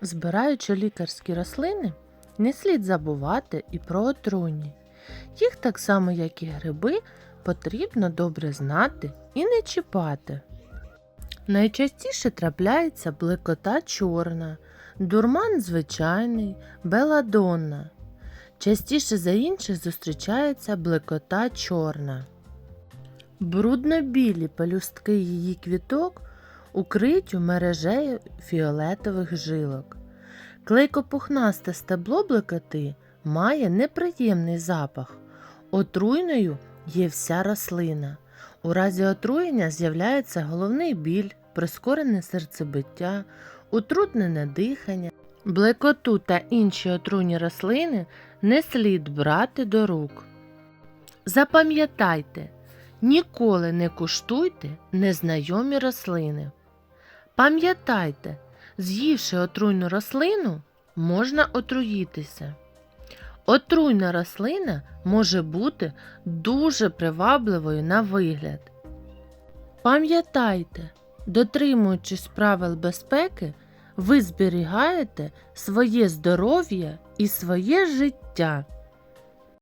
Збираючи лікарські рослини, не слід забувати і про отруйні. Їх так само, як і гриби, потрібно добре знати і не чіпати. Найчастіше трапляється блекота чорна, дурман звичайний, беладонна. Частіше за інших зустрічається блекота чорна. Брудно-білі пелюстки її квіток укриті мережею фіолетових жилок. Клейкопухнасте стебло блекоти має неприємний запах. Отруйною є вся рослина. У разі отруєння з'являється головний біль, прискорене серцебиття, утруднене дихання. Блекоту та інші отруйні рослини не слід брати до рук. Запам'ятайте, ніколи не куштуйте незнайомі рослини. Пам'ятайте, з'ївши отруйну рослину, можна отруїтися. Отруйна рослина може бути дуже привабливою на вигляд. Пам'ятайте, дотримуючись правил безпеки, ви зберігаєте своє здоров'я і своє життя.